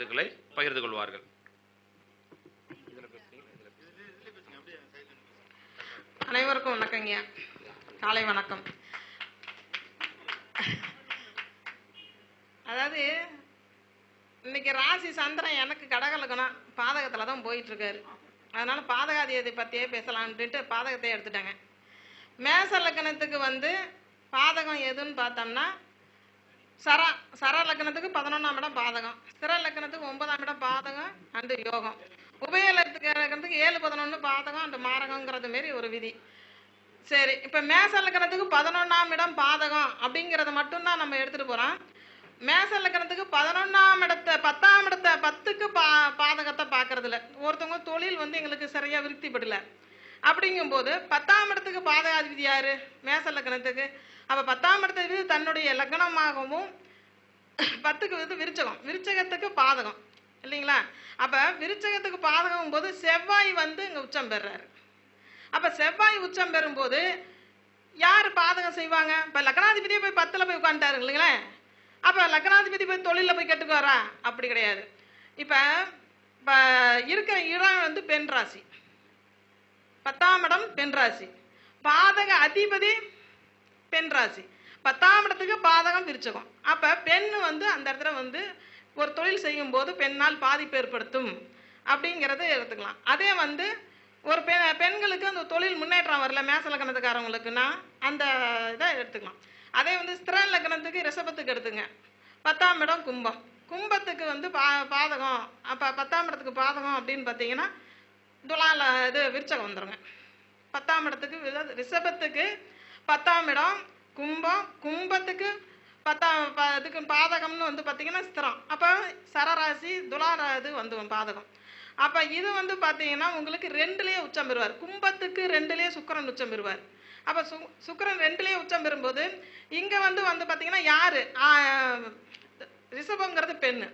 கருத்துக்களை பகிர்ந்து கொள்வார்கள். அனைவருக்கும் வணக்கங்க காலை வணக்கம். அதாவது இன்னைக்கு ராசி சந்திரன் எனக்கு கடகலக்கணம் பாதகத்தில் தான் போயிட்டு இருக்காரு அதனால பாதகாதியத்தை பற்றியே பேசலான்ட்டு பாதகத்தை எடுத்துட்டாங்க. மேச லக்கணத்துக்கு வந்து பாதகம் எதுன்னு பார்த்தோம்னா சர சர லக்னத்துக்கு பதினொன்றாம் இடம் பாதகம். ஸ்திர லக்கணத்துக்கு ஒன்பதாம் இடம் பாதகம் அண்டு யோகம். உபய லக்னத்துக்கு ஏழு பதினொன்று பாதகம் அண்டு மாரகங்கிறது மாரி ஒரு விதி. சரி இப்போ மேச லக்னத்துக்கு பதினொன்றாம் இடம் பாதகம் அப்படிங்கிறத மட்டும்தான் நம்ம எடுத்துகிட்டு போகிறோம் மேச லக்னத்துக்கு பதினொன்றாம் இடத்த பத்தாம் இடத்த பத்துக்கு பா பாதகத்தை பார்க்கறதில்ல ஒருத்தவங்க தொழில் வந்து எங்களுக்கு சரியாக விருத்திப்படலை. அப்படிங்கும்போது பத்தாம் இடத்துக்கு பாதகாதிபதி யார்? மேச லக்கணத்துக்கு அப்போ பத்தாம் இடத்துக்கு தன்னுடைய லக்னமாகவும் பத்துக்கு வந்து விருச்சகம். விருச்சகத்துக்கு பாதகம். இல்லைங்களா? அப்போ விருச்சகத்துக்கு பாதகம் போது செவ்வாய் வந்து இங்கே உச்சம் பெறுறாரு. அப்போ செவ்வாய் உச்சம் பெறும்போது யார் பாதகம் செய்வாங்க? இப்போ லக்னாதிபதியே போய் பத்தில் போய் உட்காந்துட்டாரு இல்லைங்களே? அப்போ லக்னாதிபதி போய் தொழிலில் போய் கெட்டுக்குவாரா அப்படி கிடையாது. இப்போ இப்போ இருக்கிற இடம் வந்து பெண் ராசி. பத்தாம் இடம் பெண் ராசி. பாதக அதிபதி பெண் ராசி. பத்தாம் இடத்துக்கு பாதகம் விரிச்சகம். அப்போ பெண் வந்து அந்த இடத்துல வந்து ஒரு தொழில் செய்யும்போது பெண்ணால் பாதிப்பு ஏற்படுத்தும் அப்படிங்கிறத எடுத்துக்கலாம். அதே வந்து ஒரு பெ பெண்களுக்கு அந்த தொழில் முன்னேற்றம் வரல மேச லக்கணத்துக்காரவங்களுக்குன்னா அந்த இதை எடுத்துக்கலாம். அதே வந்து ஸ்திரன் லக்கணத்துக்கு ரிஷபத்துக்கு எடுத்துங்க. பத்தாம் இடம் கும்பம். கும்பத்துக்கு வந்து பா பாதகம். அப்போ பத்தாம் இடத்துக்கு பாதகம் அப்படின்னு பார்த்தீங்கன்னா துலால இது விருச்சகம் வந்துடுங்க பத்தாம் இடத்துக்கு ரிஷபத்துக்கு பத்தாம் இடம் கும்பம் கும்பத்துக்கு பத்தாம் ப- இதுக்கு பாதகம்னு வந்து பார்த்தீங்கன்னா ஸ்திரம். அப்போ சரராசி துலாரா இது வந்து பாதகம். அப்போ இது வந்து பார்த்தீங்கன்னா உங்களுக்கு ரெண்டுலேயே உச்சம் பெறுவார். கும்பத்துக்கு ரெண்டுலேயே சுக்கிரன் உச்சம் பெறுவார். அப்போ சு சுக்கரன் ரெண்டுலேயே உச்சம் பெறும்போது இங்கே வந்து வந்து பார்த்தீங்கன்னா யார்? ரிஷபங்கிறது பெண்ணு.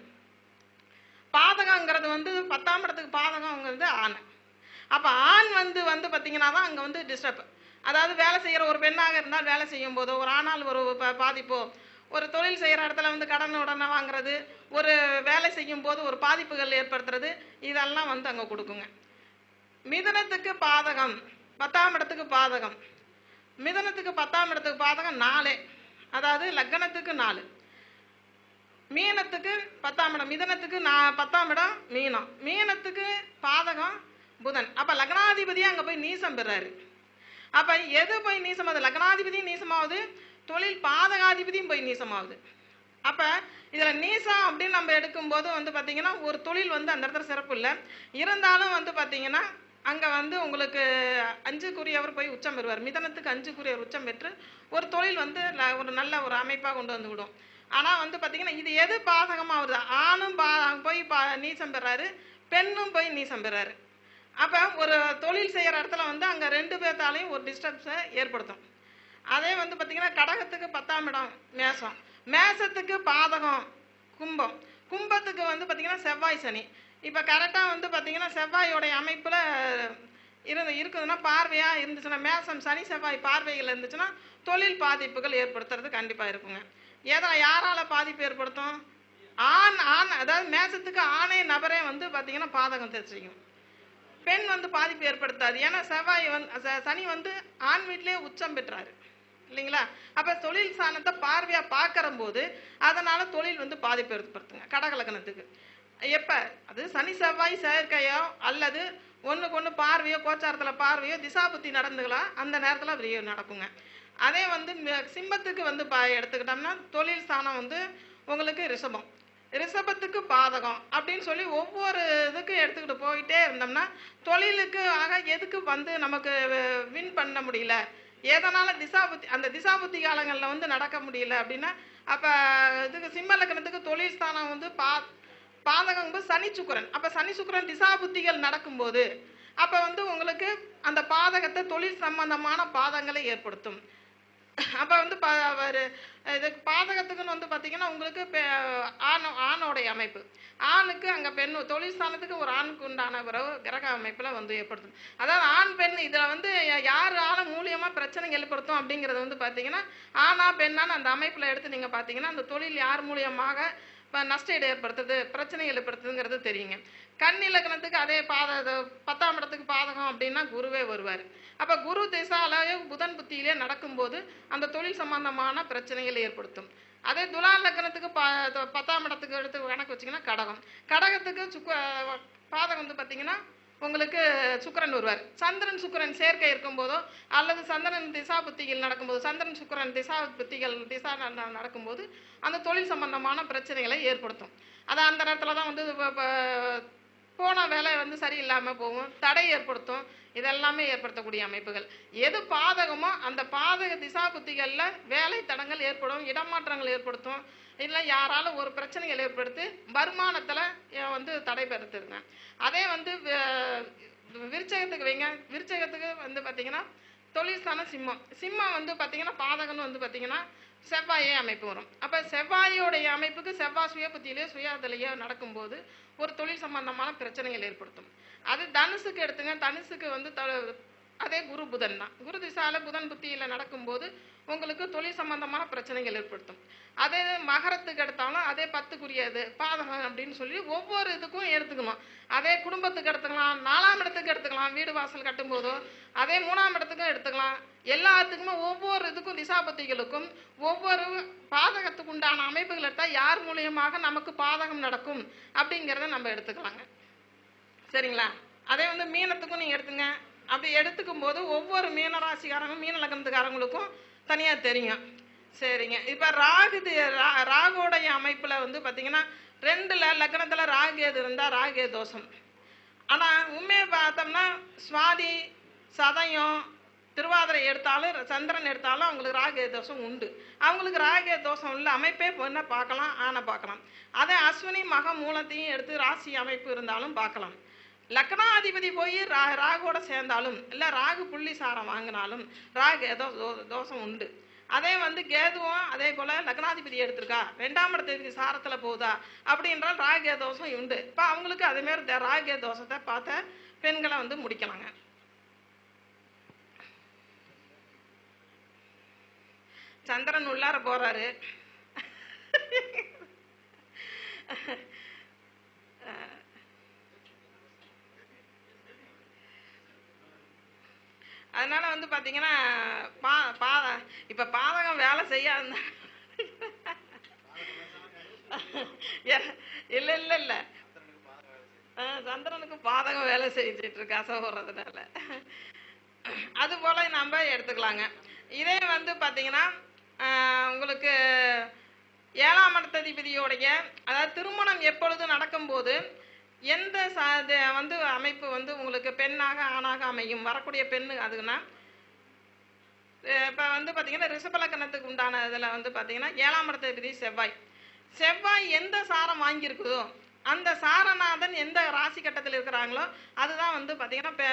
பாதகங்கிறது வந்து பத்தாம் இடத்துக்கு பாதகங்கிறது ஆண். அப்போ ஆண் வந்து வந்து பார்த்தீங்கன்னா தான் அங்கே வந்து டிஸ்டர்ப் அதாவது வேலை செய்கிற ஒரு பெண்ணாக இருந்தால் வேலை செய்யும் போதோ ஒரு ஆனால் ஒரு ப- பாதிப்போ ஒரு தொழில் செய்கிற இடத்துல வந்து கடன் உடனே வாங்குறது ஒரு வேலை செய்யும் போது ஒரு பாதிப்புகள் ஏற்படுத்துறது இதெல்லாம் வந்து அங்கே கொடுக்குங்க. மிதனத்துக்கு பாதகம் பத்தாம் இடத்துக்கு பாதகம். மிதனத்துக்கு பத்தாம் இடத்துக்கு பாதகம் நாலு. அதாவது லக்னத்துக்கு நாலு. மீனத்துக்கு பத்தாம் இடம் மிதனத்துக்கு நான் பத்தாம் இடம் மீனம். மீனத்துக்கு பாதகம் புதன். அப்போ லக்னாதிபதியாக அங்கே போய் நீசம் பெறாரு. அப்ப எது போய் நீசமாகுது? லக்னாதிபதியும் நீசமாகுது தொழில் பாதகாதிபதியும் போய் நீசமாகுது. அப்ப இதுல நீசம் அப்படின்னு நம்ம எடுக்கும்போது வந்து பாத்தீங்கன்னா ஒரு தொழில் வந்து அந்த இடத்துல சிறப்பு இல்லை. இருந்தாலும் வந்து பாத்தீங்கன்னா அங்க வந்து உங்களுக்கு அஞ்சுக்குரியவர் போய் உச்சம் பெறுவார். மிதனத்துக்கு அஞ்சுக்குரியவர் உச்சம் பெற்று ஒரு தொழில் வந்து ஒரு நல்ல ஒரு அமைப்பாக கொண்டு வந்து விடும். ஆனா வந்து பாத்தீங்கன்னா இது எது பாதகமாக வருது ஆணும் பா போய் பா நீசம் பெறாரு பெண்ணும் போய் நீசம் பெறாரு. அப்போ ஒரு தொழில் செய்கிற இடத்துல வந்து அங்கே ரெண்டு பேர்த்தாலையும் ஒரு டிஸ்டர்ப்ஸை ஏற்படுத்தும். அதே வந்து பார்த்திங்கன்னா கடகத்துக்கு பத்தாம் இடம் மேசம். மேசத்துக்கு பாதகம் கும்பம். கும்பத்துக்கு வந்து பார்த்திங்கன்னா செவ்வாய் சனி. இப்போ கரெக்டாக வந்து பார்த்திங்கன்னா செவ்வாயோடைய அமைப்பில் இருந்து இருக்குதுன்னா பார்வையாக இருந்துச்சுன்னா மேசம் சனி செவ்வாய் பார்வைகள் இருந்துச்சுன்னா தொழில் பாதிப்புகள் ஏற்படுத்துறது கண்டிப்பாக இருக்குங்க. எதனால் யாரால் பாதிப்பு ஏற்படுத்தும்? ஆண் ஆண் அதாவது மேசத்துக்கு ஆணே நபரே வந்து பார்த்திங்கன்னா பாதகம் தெரிச்சுக்கும் பெண் வந்து பாதிப்பு ஏற்படுத்தாது. ஏன்னா செவ்வாய் வந்து ச- சனி வந்து ஆண் வீட்டிலே உச்சம் பெற்றாரு. இல்லைங்களா? அப்ப தொழில் சாணத்தை பார்வையா பார்க்கற போது அதனால தொழில் வந்து பாதிப்பு ஏற்படுத்துங்க கடகலக்கணத்துக்கு எப்ப? அது சனி செவ்வாய் செயற்கையோ அல்லது ஒன்றுக்கு ஒன்று பார்வையோ கோச்சாரத்தில் பார்வையோ திசாபுத்தி நடந்துக்கலாம் அந்த நேரத்தில் விரிவு நடக்குங்க. அதே வந்து ம- சிம்மத்துக்கு வந்து பா எடுத்துக்கிட்டோம்னா தொழில் ஸ்தானம் வந்து உங்களுக்கு ரிஷபம். ரிஷபத்துக்கு பாதகம் அப்படின்னு சொல்லி ஒவ்வொரு இதுக்கும் எடுத்துக்கிட்டு போயிட்டே இருந்தோம்னா தொழிலுக்கு ஆக எதுக்கு வந்து நமக்கு வின் பண்ண முடியல? எதனால் திசாபுத்தி அந்த திசாபுத்தி காலங்களில் வந்து நடக்க முடியல அப்படின்னா அப்போ இதுக்கு சிம்ம லக்னத்துக்கு தொழில் ஸ்தானம் வந்து பா பாதகம் வந்து சனி சுக்கிரன் அப்போ சனி சுக்கரன் திசாபுத்திகள் நடக்கும்போது அப்போ வந்து உங்களுக்கு அந்த பாதகத்தை தொழில் சம்பந்தமான பாதங்களை ஏற்படுத்தும். அப்போ வந்து ப ஒரு இதுக்கு பாதகத்துக்குன்னு வந்து பார்த்தீங்கன்னா உங்களுக்கு பெ- ஆண் ஆணோடைய அமைப்பு. ஆணுக்கு அங்கே பெண் தொழிற்சாலத்துக்கு ஒரு ஆணுக்கு உண்டான உறவு கிரக அமைப்பில் வந்து ஏற்படுத்தும் அதாவது ஆண் பெண் இதில் வந்து யார் ஆள் மூலியமாக பிரச்சனை ஏற்படுத்தும் அப்படிங்கிறது வந்து பார்த்திங்கன்னா ஆணா பெண்ணான்னு அந்த அமைப்பில் எடுத்து நீங்கள் பார்த்தீங்கன்னா அந்த தொழில் யார் மூலியமாக இப்போ நஷ்டஈடு ஏற்படுத்துது பிரச்சனைகள் ஏற்படுத்துதுங்கிறது தெரியுங்க. கண் இலக்கணத்துக்கு அதே பாத பத்தாம் இடத்துக்கு பாதகம் அப்படின்னா குருவே வருவார். அப்போ குரு திசாலேயோ புதன் புத்தியிலே நடக்கும்போது அந்த தொழில் சம்பந்தமான பிரச்சனைகளை ஏற்படுத்தும். அதே துலா லக்கணத்துக்கு பா பத்தாம் இடத்துக்கு எடுத்து கணக்கு வச்சிங்கன்னா கடகம். கடகத்துக்கு சுக்க பாதகம் வந்து பார்த்தீங்கன்னா உங்களுக்கு சுக்கிரன் வருவார். சந்திரன் சுக்கிரன் சேர்க்கை இருக்கும்போதோ அல்லது சந்திரன் திசா புத்திகள் நடக்கும்போது சந்திரன் சுக்கிரன் திசா புத்திகள் திசா நடக்கும்போது அந்த தொழில் சம்பந்தமான பிரச்சனைகளை ஏற்படுத்தும். அது அந்த நேரத்தில் தான் வந்து போன வேலை வந்து சரியில்லாமல் போகும். தடை ஏற்படுத்தும். இதெல்லாமே ஏற்படுத்தக்கூடிய அமைப்புகள். எது பாதகமோ அந்த பாதக திசா புத்திகளில் வேலை தடங்கள் ஏற்படும் இடமாற்றங்கள் ஏற்படுத்தும். இல்லை யாராலும் ஒரு பிரச்சனைகள் ஏற்படுத்தி வருமானத்தில் வந்து தடைபெறுத்துருங்க அதே வந்து விருச்சகத்துக்கு வைங்க. விருச்சகத்துக்கு வந்து பார்த்தீங்கன்னா தொழில்ஸ்தான சிம்மம். சிம்மம் வந்து பார்த்தீங்கன்னா பாதகம்னு வந்து பார்த்தீங்கன்னா செவ்வாயே அமைப்பு வரும். அப்போ செவ்வாயோடைய அமைப்புக்கு செவ்வாய் சுய புத்தியிலேயோ சுயாதலையோ நடக்கும்போது ஒரு தொழில் சம்பந்தமான பிரச்சனைகள் ஏற்படுத்தும். அது தனுசுக்கு எடுத்துங்க. தனுசுக்கு வந்து த- அதே குரு புதன் தான். குரு திசால புதன் புத்தியில் நடக்கும்போது உங்களுக்கு தொழில் சம்பந்தமான பிரச்சனைகள் ஏற்படுத்தும். அதே மகரத்துக்கு எடுத்தாலும் அதே பத்துக்குரியது பாதகம் அப்படின்னு சொல்லி ஒவ்வொரு இதுக்கும் எடுத்துக்கணும் அதே குடும்பத்துக்கு எடுத்துக்கலாம் நாலாம் இடத்துக்கு எடுத்துக்கலாம் வீடு வாசல் கட்டும்போதோ அதே மூணாம் இடத்துக்கும் எடுத்துக்கலாம். எல்லாத்துக்குமே ஒவ்வொரு இதுக்கும் திசாபத்திகளுக்கும் ஒவ்வொரு பாதகத்துக்கு உண்டான அமைப்புகள் எடுத்தால் யார் மூலியமாக நமக்கு பாதகம் நடக்கும் அப்படிங்கிறத நம்ம எடுத்துக்கலாங்க. சரிங்களா? அதே வந்து மீனத்துக்கும் நீங்கள் எடுத்துங்க. அப்படி எடுத்துக்கும் போது ஒவ்வொரு மீன மீன லக்னத்துக்காரங்களுக்கும் தனியாக தெரியும். சரிங்க. இப்போ ராகு ராகுடைய ரா- அமைப்பில் வந்து பார்த்தீங்கன்னா ரெண்டில் லக்னத்தில் ராகு எது இருந்தால் ராகு தோஷம். ஆனால் உண்மையை பார்த்தோம்னா சுவாதி சதயம் திருவாதிரை எடுத்தாலும் சந்திரன் எடுத்தாலும் அவங்களுக்கு ராகே தோஷம் உண்டு. அவங்களுக்கு ராகே தோஷம் உள்ள அமைப்பே என்ன பார்க்கலாம்? ஆனை பார்க்கலாம். அதே அஸ்வினி மக மூலத்தையும் எடுத்து ராசி அமைப்பு இருந்தாலும் பார்க்கலாம். லக்னாதிபதி போய் ரா ராகுவோட சேர்ந்தாலும் இல்லை ராகு புள்ளி சாரம் வாங்கினாலும் ராகு ஏதோ தோஷம் உண்டு. அதே வந்து கேதுவும் அதே போல் லக்னாதிபதி எடுத்திருக்கா. ரெண்டாம் இடத்துக்கு சாரத்தில் போகுதா? அப்படின்றால் ராகே தோஷம் உண்டு. இப்போ அவங்களுக்கு அதேமாரி த- ராகே தோஷத்தை பார்த்த பெண்களை வந்து முடிக்கலாங்க. சந்திரன் உள்ளார போகிறாரு அதனால வந்து பார்த்திங்கன்னா பா பாத இப்போ பாதகம் வேலை செய்யாத இல்லை இல்லை இல்லை. ஆ, சந்திரனுக்கு பாதகம் வேலை செஞ்சிட்டு இருக்கு அசோகிறதுனால அது போல நம்ம எடுத்துக்கலாங்க. இதே வந்து பார்த்திங்கன்னா உங்களுக்கு ஏழாம் இடத்ததிபதியோடைய அதாவது திருமணம் எப்பொழுது நடக்கும்போது எந்த சா வந்து அமைப்பு வந்து உங்களுக்கு பெண்ணாக ஆணாக அமையும்? வரக்கூடிய பெண்ணு அதுன்னா இப்போ வந்து பார்த்தீங்கன்னா ரிஷபலக்கணத்துக்கு உண்டான இதில் வந்து பார்த்தீங்கன்னா ஏழாம் இடத்தை செவ்வாய். செவ்வாய் எந்த சாரம் வாங்கியிருக்குதோ அந்த சாரநாதன் எந்த ராசி கட்டத்தில் இருக்கிறாங்களோ அதுதான் வந்து பார்த்தீங்கன்னா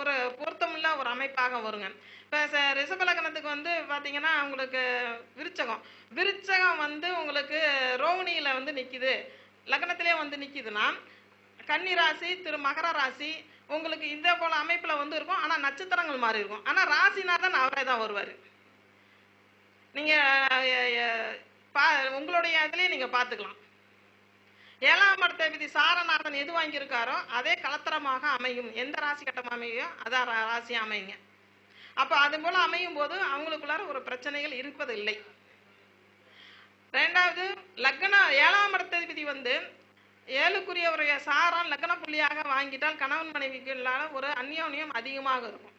ஒரு பொருத்தமுள்ள ஒரு அமைப்பாக வருங்க. இப்போ ரிஷபலக்கணத்துக்கு வந்து பார்த்தீங்கன்னா உங்களுக்கு விருச்சகம். விருச்சகம் வந்து உங்களுக்கு ரோகிணியில் வந்து நிற்கிது லக்னத்திலே வந்து நிற்கிதுன்னா கன்னி ராசி திரு மகர ராசி உங்களுக்கு இந்த போல் அமைப்பில் வந்து இருக்கும். ஆனால் நட்சத்திரங்கள் மாறி இருக்கும். ஆனால் ராசிநாதன் அவரே தான் வருவார். நீங்கள் பா உங்களுடைய இதுலேயே நீங்கள் பார்த்துக்கலாம் ஏழாம் இடத்தை விதி சாரநாதன் எது வாங்கியிருக்காரோ அதே கலத்தரமாக அமையும். எந்த ராசி கட்டம் அமையோ அதான் ரா- ராசி அமையுங்க. அப்போ அது போல அமையும் போது அவங்களுக்குள்ளார ஒரு பிரச்சனைகள் இருப்பதில்லை. ரெண்டாவது லக்ன ஏழாம் இடத்ததிபதி வந்து ஏழுக்குரியவருடைய சாரம் லக்ன புள்ளியாக வாங்கிட்டால் கணவன் மனைவிக்குள்ளார ஒரு அந்யோன்யம் அதிகமாக இருக்கும்.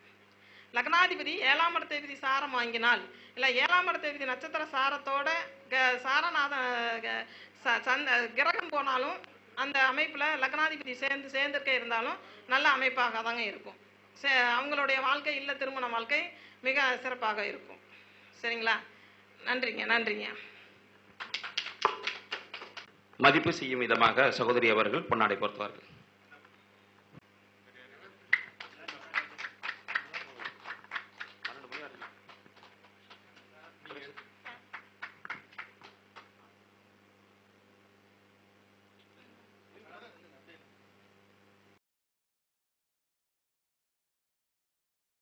லக்னாதிபதி ஏழாம் இடத்ததிபதி சாரம் வாங்கினால் இல்லை ஏழாம் இடத்ததிபதி நட்சத்திர சாரத்தோட க- சாரநாத க- ச- சந்த கிரகம் போனாலும் அந்த அமைப்பில் லக்னாதிபதி சேர்ந்து சேர்ந்திருக்க இருந்தாலும் நல்ல அமைப்பாக தாங்க இருக்கும். சே அவங்களுடைய வாழ்க்கை இல்லை திருமண வாழ்க்கை மிக சிறப்பாக இருக்கும். சரிங்களா? நன்றிங்க நன்றிங்க. மதிப்பு செய்யும் விதமாக சகோதரி அவர்கள் பொன்னாடை பொறுத்துவார்கள்